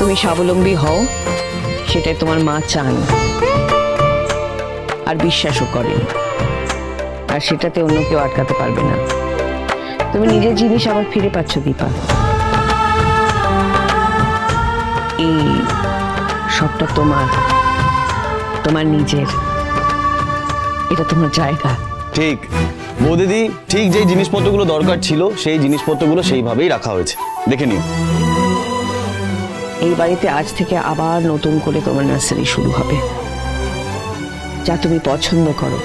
তুমি স্বাবলম্বী হও, সেটাই তোমার মা চান। আর বিশ্বাসও করেন আর সেটাতে অন্য কেউ আটকাতে পারবে না। তুমি নিজের জিনিস আবার ফিরে পাচ্ছ, দীপা। এই সবটা তোমার তোমার নিজের। এটা তোমার জায়গা। ঠিক। বৌদিদি ঠিক যেই জিনিসপত্রগুলো দরকার ছিল, সেই জিনিসপত্রগুলো সেইভাবেই রাখা হয়েছে। দেখে নিও। এই বাড়িতে আজ থেকে আবার নতুন করে তোমার নার্সারি শুরু হবে। যা তুমি পছন্দ করো।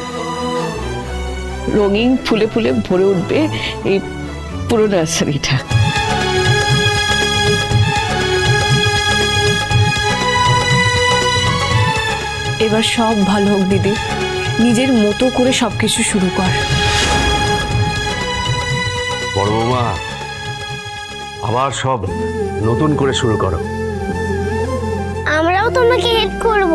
রঙিন ফুলে ফুলে ভরে উঠবে এই পুরো নার্সারিটা। এবার সব ভালো হোক, দিদি। নিজের মতো করে সবকিছু শুরু কর। বড় আবার সব নতুন করে শুরু করো। আমরাও তোমাকে হেল্প করব।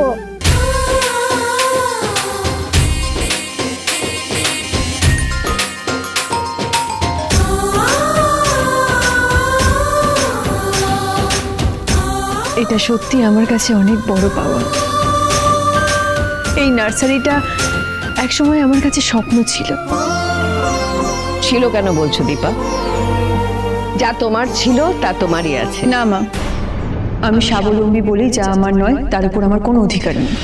এটা সত্যি আমার কাছে অনেক বড় পাওয়া। এই নার্সারিটা একসময় আমার কাছে স্বপ্ন ছিল। ছিল কেন বলছো দীপা? যা তোমার ছিল তা তোমারই আছে। না মা। আমি স্বাবলম্বী বলি যা আমার নয়, তার উপর আমার কোনো অধিকার নেই।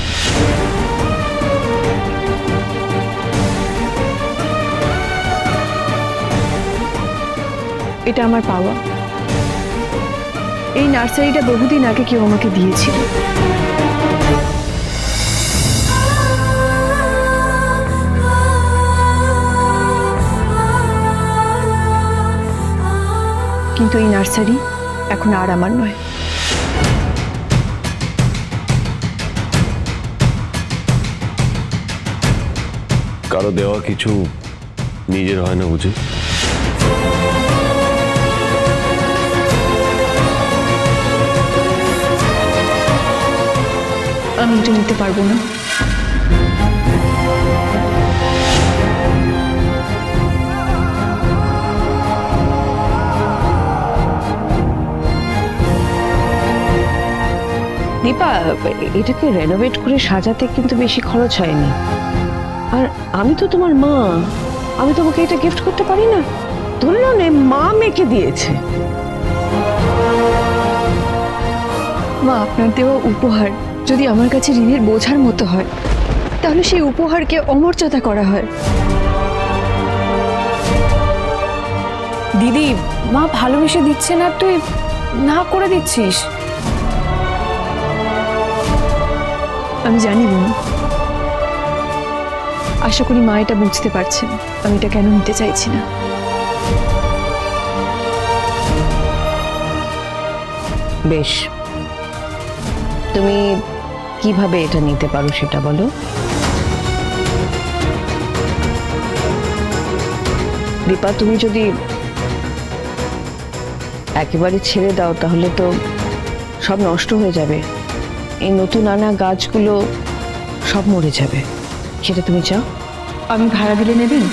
এটা আমার পাওয়া। এই নার্সারিটা বহুদিন আগে কেউ আমাকে দিয়েছিল। কিন্তু এই নার্সারি এখন আর আমার নয়। কারও দেওয়া কিছু নিজের হয় না বুঝি? আমি এটা নিতে পারব না। দীপা এটাকে রেনোভেট করে সাজাতে কিন্তু বেশি খরচ হয়নি? আর আমি তো তোমার মা। আমি তোমাকে এটা গিফট করতে পারি না? ধরে নাও না মা মেয়েকে দিয়েছে। মা আপনার দেওয়া উপহার যদি আমার কাছে ঋণের বোঝার মতো হয় তাহলে সেই উপহারকে অমর্যাদা করা হয়। দিদি মা ভালোবেসে দিচ্ছে না তুই না করে দিচ্ছিস। আমি জানি বোন আশা করি মা এটা বুঝতে পারছেন। আমি এটা কেন নিতে চাইছি না? বেশ। তুমি কীভাবে এটা নিতে পারো সেটা বলো। দীপা, তুমি যদি একেবারে ছেড়ে দাও, তাহলে তো সব নষ্ট হয়ে যাবে। এই নতুন আনা গাছগুলো সব মরে যাবে। সেটা তুমি চাও? আমি ভাড়া দিলে নেবেন?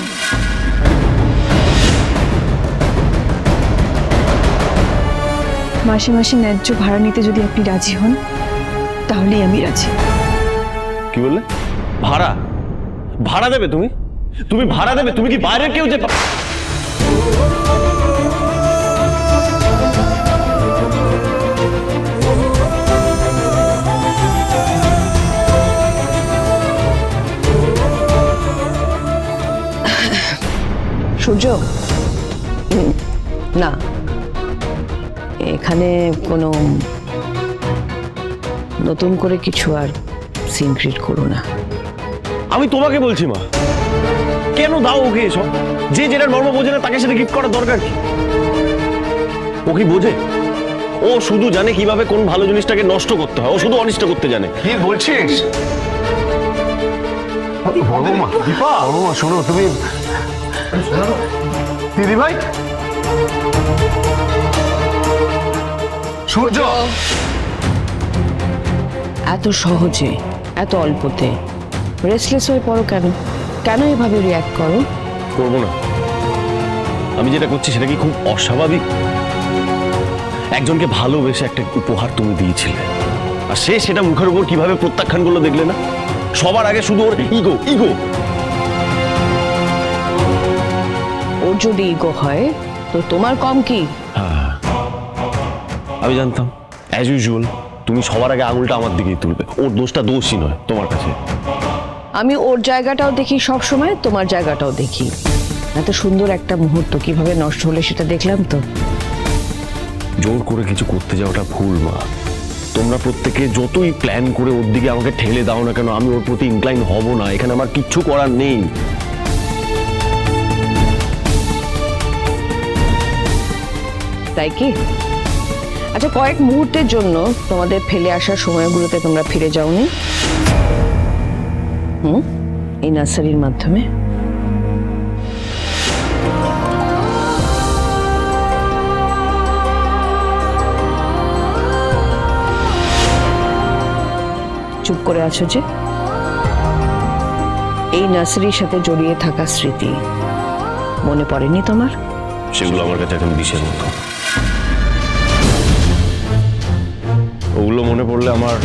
মাসে মাসে ন্যায্য ভাড়া নিতে যদি আপনি রাজি হন, তাহলেই আমি রাজি। কি বললে? ভাড়া? ভাড়া দেবে তুমি? তুমি ভাড়া দেবে? তুমি কি বাইরে কেউ যে সূর্য? না। এখানে কোনো নতুন করে কিছু আর সিন ক্রিয়েট করো না। আমি তোমাকে বলছি মা। কেন দাও ওকে এসব? যে যেটার মর্ম বোঝে না তাকে সেটা গিফট করার দরকার কি? ও কি বোঝে? ও শুধু জানে কীভাবে কোন ভালো জিনিসটাকে নষ্ট করতে হয়। ও শুধু অনিষ্ট করতে জানে। কি বলছিস? দীপা শোনো তুমি দিদি ভাই? সূর্য! এত সহজে এত অল্পতে। রেস্টলেস হয়ে পড়ো কেন? কেন এভাবে রিয়াক্ট করো? করব না। আমি যেটা করছি সেটা কি খুব অস্বাভাবিক? একজনকে ভালোবেসে একটা উপহার তুমি দিয়েছিলে। আর সে সেটা মুখের উপর কীভাবে প্রত্যাখ্যান করল দেখলে না? সবার আগে শুধু ওর ইগো ইগো ওর যদি ইগো হয় তো তোমার কম কি? হ্যাঁ আমি জানতাম। অ্যাজ ইউজুয়াল তুমি সবার আগে আঙুলটা আমার দিকেই তুলবে। ওর দোষটা দোষই নয় তোমার কাছে। আমি ওর জায়গাটাও দেখি সব সময় তোমার জায়গাটাও দেখি। এত সুন্দর একটা মুহূর্ত কীভাবে নষ্ট হলে সেটা দেখলাম তো? জোর করে কিছু করতে যাওয়াটা ভুল মা। তোমরা প্রত্যেকে যতই প্ল্যান করে ওর দিকে আমাকে ঠেলে দাও না কেন আমি ওর প্রতি ইনক্লাইন হব না। এখানে আমার কিচ্ছু করার নেই। তাই কি? আচ্ছা কয়েক মুহূর্তের জন্য তোমাদের ফেলে আসার সময়গুলোতে তোমরা ফিরে যাওনি? হুম? এই নার্সারির মাধ্যমে? চুপ করে আছো যে? এই নার্সারির সাথে জড়িয়ে থাকা স্মৃতি মনে পড়েনি তোমার? সেগুলো আমার কাছে এখন বিষের মতো। ওগুলো মনে পড়লে আমার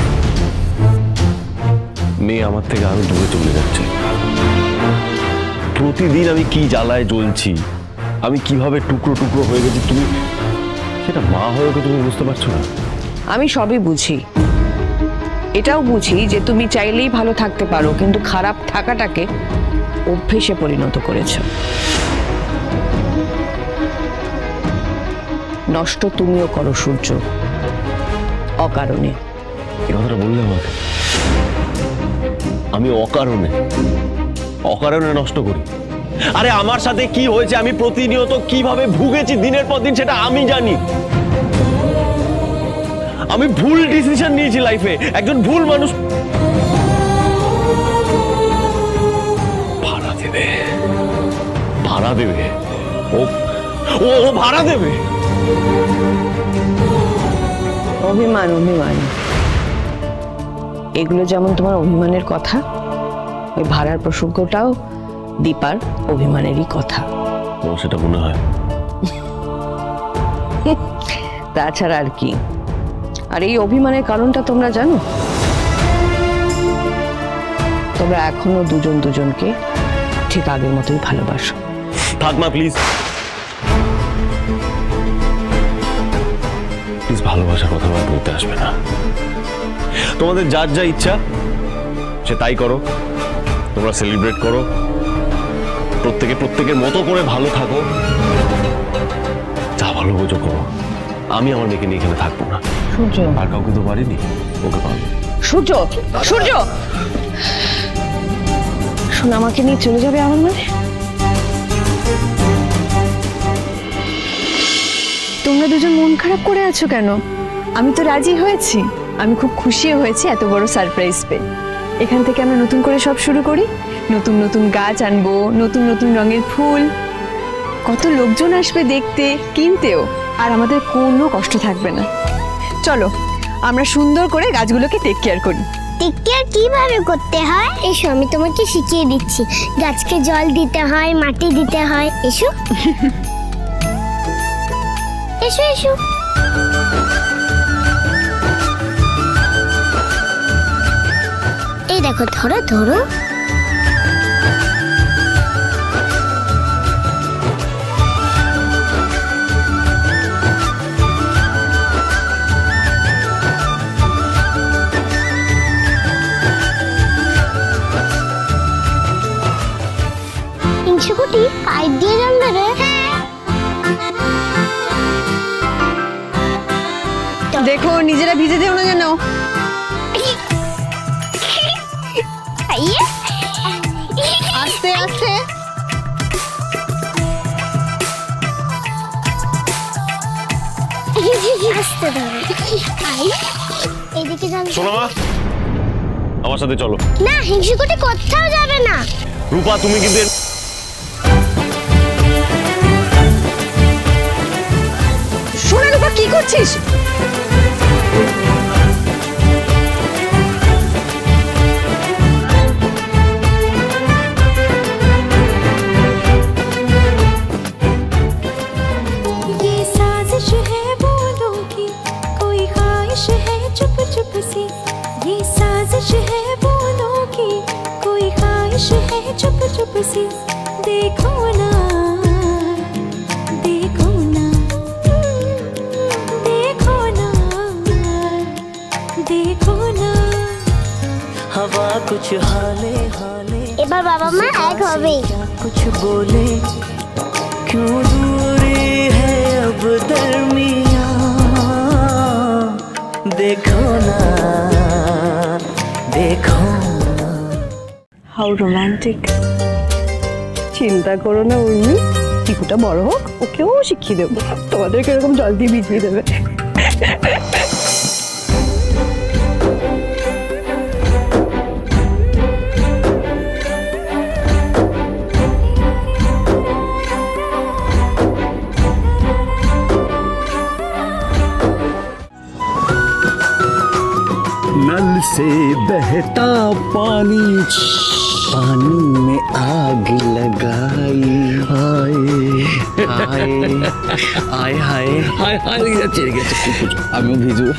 মেয়ে আমার থেকে আরও দূরে চলে যাচ্ছে। প্রতিদিন আমি কি জ্বালায় জ্বলছি, আমি কীভাবে টুকরো টুকরো হয়ে গেছি, তুমি সেটা মা হয়ে তুমি বুঝতে পারছ না। আমি সবই বুঝি। এটাও বুঝি যে তুমি চাইলেই ভালো থাকতে পারো, কিন্তু খারাপ থাকাটাকে অভ্যেসে পরিণত করেছ। নষ্ট তুমিও করো সূর্য। অকারণে। কথাটা বললে আমাকে। আমি অকারণে। অকারণে নষ্ট করি। আরে আমার সাথে কি হয়েছে, আমি প্রতিনিয়ত কীভাবে ভুগেছি দিনের পর দিন, সেটা আমি জানি। আমি ভুল ডিসিশন নিয়েছি লাইফে। একজন ভুল মানুষ ভাড়া দেবে। ভাড়া দেবে। ও ও ভাড়া দেবে। অভিমান অভিমান। এগুলো যেমন তোমার অভিমানের কথা ওই ভাড়ার প্রসঙ্গটাও দীপার অভিমানেরই কথা। তোমার সেটা মনে হয়? তাছাড়া আর কি। আর এই অভিমানের কারণটা তোমরা জানো? তোমরা এখনও দুজন দুজনকে ঠিক আগের মতোই ভালোবাসো। থাক প্লিজ প্লিজ ভালোবাসার কথা আমার বলতে আসবে না। তোমাদের যার যা ইচ্ছা সে তাই করো। তোমরা সেলিব্রেট করো। প্রত্যেকে প্রত্যেকের মতো করে ভালো থাকো। যা ভালো বোঝো করো। আমি আমার মেয়েকে নিয়ে এখানে থাকব না। সূর্য। আর কাউকে তো পারিনি। ওকে পারব সূর্য! সূর্য! শোন আমাকে নিয়ে চলে যাবে আমার মানে তোমরা দুজন মন খারাপ করে আছো কেন? আমি তো রাজি হয়েছি। আমি খুব খুশিও হয়েছি এত বড় সারপ্রাইজ পেয়ে। এখান থেকে আমরা নতুন করে সব শুরু করি। নতুন নতুন গাছ আনব নতুন নতুন রঙের ফুল। কত লোকজন আসবে দেখতে কিনতেও। আর আমাদের কোনো কষ্ট থাকবে না। চলো আমরা সুন্দর করে গাছগুলোকে টেক কেয়ার করি। টেক কেয়ার কীভাবে করতে হয়? এসো আমি তোমাকে শিখিয়ে দিচ্ছি। গাছকে জল দিতে হয় মাটি দিতে হয়। এসো। এসো এসো। এই দেখো ধরো ধরো। হিংসুকুটি পাইপ দেখো নিজেরা ভিজে দেও না যেন। আস্তে আস্তে। শোনো মা আমার সাথে চলো। না হিংসুকুটি কোথাও যাবে না। রূপা তুমি কিন্তু শোনা রূপা কি করছিস? এবার বাবা মা এক হবে क्या कुछ बोले क्यों दूरी है अब दरमिया देखो ना देखो ना হাউ রোমান্টিক চিন্তা করো না উর্মি টিকুটা বড় হোক ওকেও শিখিয়ে দেবো তোমাদেরকে এরকম জল দিয়ে ভিজিয়ে দেবে से बहता पानी पानी में आग लगाई हाय हाय हाय हाय हाय हाय अब मैं भेजू